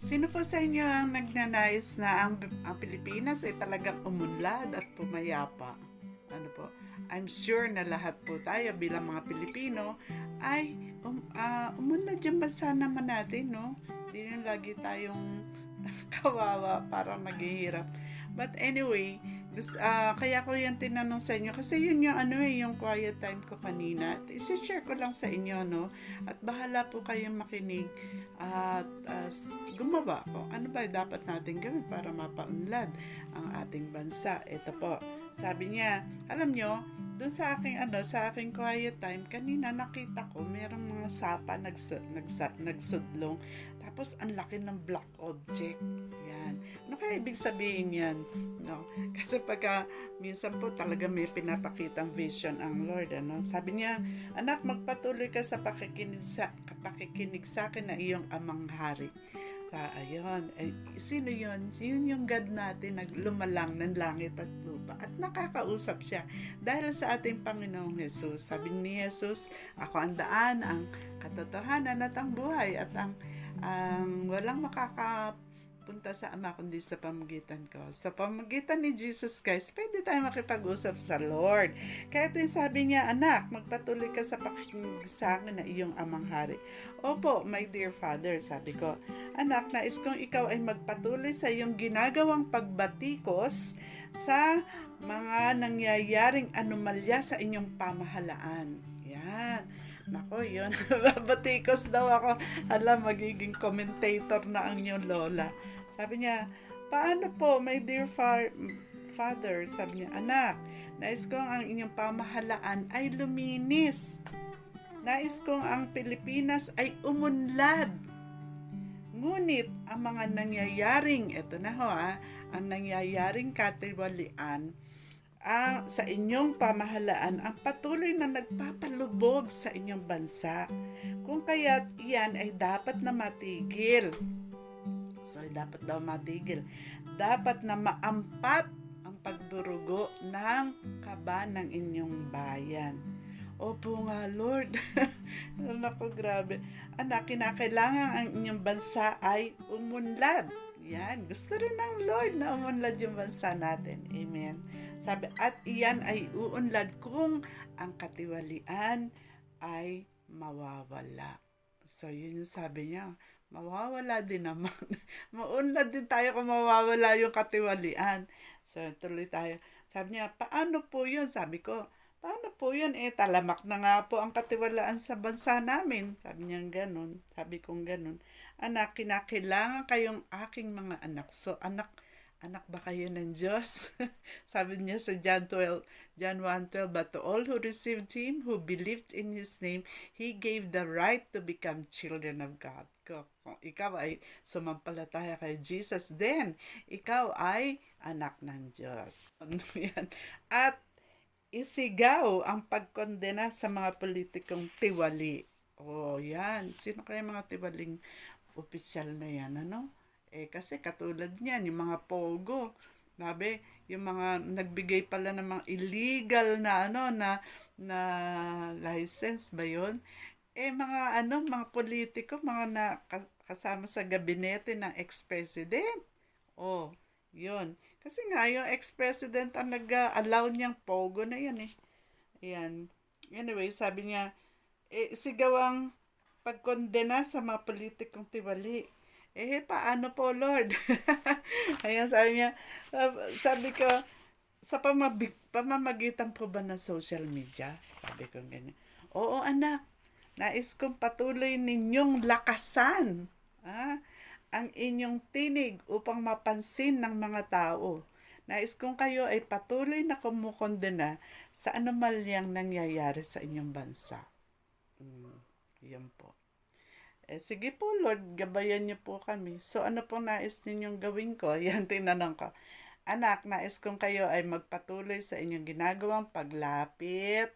Sino po sa inyo ang nagnanais na ang, ang Pilipinas ay talagang umunlad at pumayapa? Ano po? I'm sure na lahat po tayo bilang mga Pilipino ay um, ah, umunlad yung bansa naman natin, no? Hindi na lagi tayong kawawa para maghihirap. But anyway, ah, kaya ko yan tinanong sa inyo kasi yun yung ano eh, yung quiet time ko kanina. I-share ko lang sa inyo, no? At bahala po kayong makinig at s- gumawa ko. Ano ba dapat natin gawin para mapaunlad ang ating bansa? Ito po, sabi niya, alam nyo, doon sa aking ano, sa aking quiet time, kanina nakita ko merong mga sapa nagsa, nagsa, nagsudlong. Tapos ang laki ng black object. Yan. Ano kaya ibig sabihin yan? No? Kasi pagka minsan po talaga may pinapakitang vision ang Lord. Ano? Sabi niya, anak, magpatuloy ka sa pakikinig sa, pakikinig sa akin na iyong amang hari. Sa ayun, eh, sino yun? Yun yung God natin naglumalang ng langit at lupa at nakakausap siya dahil sa ating Panginoong Jesus. Sabi ni Jesus, ako ang daan, ang katotohanan at ang buhay at ang, ang walang makakapunta sa Ama kundi sa pamagitan ko. Sa pamagitan ni Jesus Christ, pwede tayo makipag-usap sa Lord. Kaya ito yung sabi niya, anak, magpatuloy ka sa pakikinig sa akin na iyong amang hari. Opo, my dear father, sabi ko, anak, nais kong ikaw ay magpatuloy sa iyong ginagawang pagbatikos sa mga nangyayaring anomalya sa inyong pamahalaan. Yan. Nako, yun. Batikos daw ako. Alam, magiging commentator na ang inyong lola. Sabi niya, paano po, my dear fa- father? Sabi niya, anak, nais kong ang inyong pamahalaan ay luminis. Nais kong ang Pilipinas ay umunlad. Ngunit ang mga nangyayaring, eto na ho ah, ang nangyayaring katiwalian ang sa inyong pamahalaan ang patuloy na nagpapalubog sa inyong bansa. Kung kaya't iyan ay dapat na matigil. So, dapat daw matigil. Dapat na maampat ang pagdurugo ng kaba ng inyong bayan. Opo nga, Lord. Naku, grabe. Anak, kinakailangan ang inyong bansa ay umunlad. Yan. Gusto rin ng Lord na umunlad yung bansa natin. Amen. Sabi, at iyan ay uunlad kung ang katiwalian ay mawawala. So, yun yung sabi niya. Mawawala din naman. Maunlad din tayo kung mawawala yung katiwalian. So, tuloy tayo. Sabi niya, paano po yun? Sabi ko, paano po yun? Eh, talamak na nga po ang katiwalaan sa bansa namin. Sabi niya ganun. Sabi kong ganun. Anak, kinakailangan kayong aking mga anak. So, anak, anak ba kayo ng Diyos? Sabi niya sa John 12, John 1:12, but to all who received him, who believed in his name, he gave the right to become children of God. Kung ikaw ay sumampalataya kay Jesus, then ikaw ay anak ng Diyos. At isigaw ang pagkondena sa mga politikong tiwali. Oh, yan. Sino kaya mga tiwaling opisyal na yan, ano? Eh, kasi katulad niyan, yung mga pogo, sabi, yung mga nagbigay pala ng mga illegal na ano na na license ba yun? Eh mga ano, mga politiko, mga na ka- kasama sa gabinete ng ex-president. Oh, yun. Kasi nga, yung ex-president ang nag-allow niyang pogo na yan eh. Ayan. Anyway, sabi niya, eh, sigawang pagkondena sa mga politikong tiwali. Eh, paano po, Lord? Ayan, sabi niya, uh, sabi ko, sa pamabig, pamamagitan po ba ng social media? Sabi ko ganyan. Oo, anak. Nais kong patuloy ninyong lakasan ah, ang inyong tinig upang mapansin ng mga tao. Nais kong kayo ay patuloy na kumukondena sa anomalyang nangyayari sa inyong bansa. Mm, yan po. Eh, sige po, Lord, gabayan niyo po kami. So, ano po nais ninyong gawin ko? Yan, tinanong ko. Anak, nais kong kayo ay magpatuloy sa inyong ginagawang paglapit,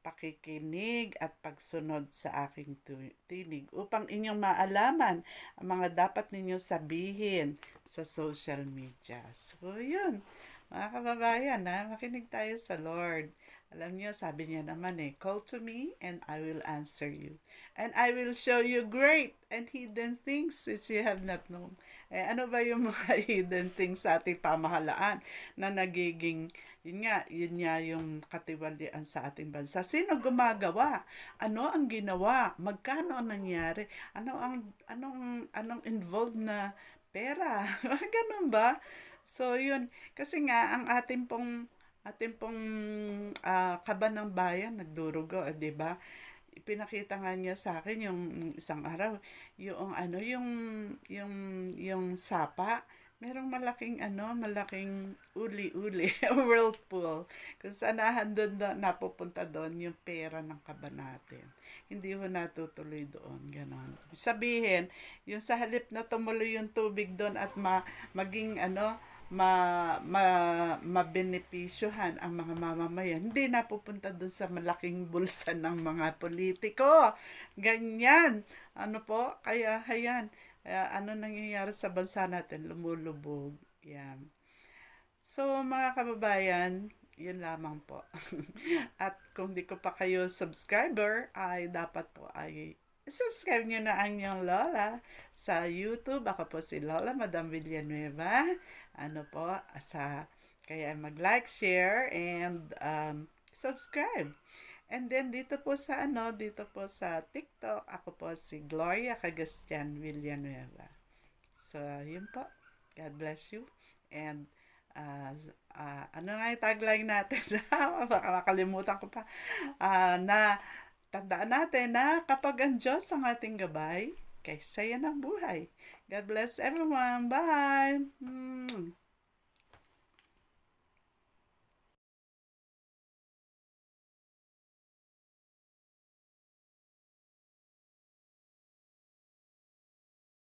pakikinig at pagsunod sa aking tinig upang inyong maalaman ang mga dapat ninyong sabihin sa social media. So, yun. Mga kababayan, ha? makinig tayo sa Lord. Alam niyo, sabi niya naman eh, call to me and I will answer you. And I will show you great and hidden things which you have not known. Eh, ano ba yung mga hidden things sa ating pamahalaan na nagiging, yun nga, yun nga yung katiwalian sa ating bansa. Sino gumagawa? Ano ang ginawa? Magkano ang nangyari? Ano ang, anong, anong involved na pera? Ganun ba? So, yun. Kasi nga, ang ating pong ating pong ah, kaba ng bayan nagdurugo, eh, 'di ba? Ipinakita nga niya sa akin yung isang araw, yung ano, yung yung yung sapa, merong malaking ano, malaking uli-uli, whirlpool. Kung sanahan doon na, napupunta doon yung pera ng kaba natin. Hindi ho natutuloy doon, ganon. Sabihin, yung sa halip na tumuloy yung tubig doon at ma, maging ano, ma, ma, mabenepisyohan ang mga mamamayan. Hindi napupunta doon sa malaking bulsa ng mga politiko. Ganyan. Ano po? Kaya, hayan. Kaya, ano nangyayari sa bansa natin? Lumulubog. Yan. So, mga kababayan, yun lamang po. At kung di ko pa kayo subscriber, ay dapat po ay subscribe nyo na ang inyong Lola sa YouTube. Ako po si Lola Madam Villanueva. Ano po, sa kaya mag-like, share, and um, subscribe. And then dito po sa ano, dito po sa TikTok, ako po si Gloria Cagastian Villanueva. So, yun po. God bless you. And uh, uh, ano nga yung tagline natin? Baka makalimutan ko pa. Uh, na tandaan natin na kapag ang Diyos ang ating gabay, kay saya ng buhay. God bless everyone. Bye! Mm.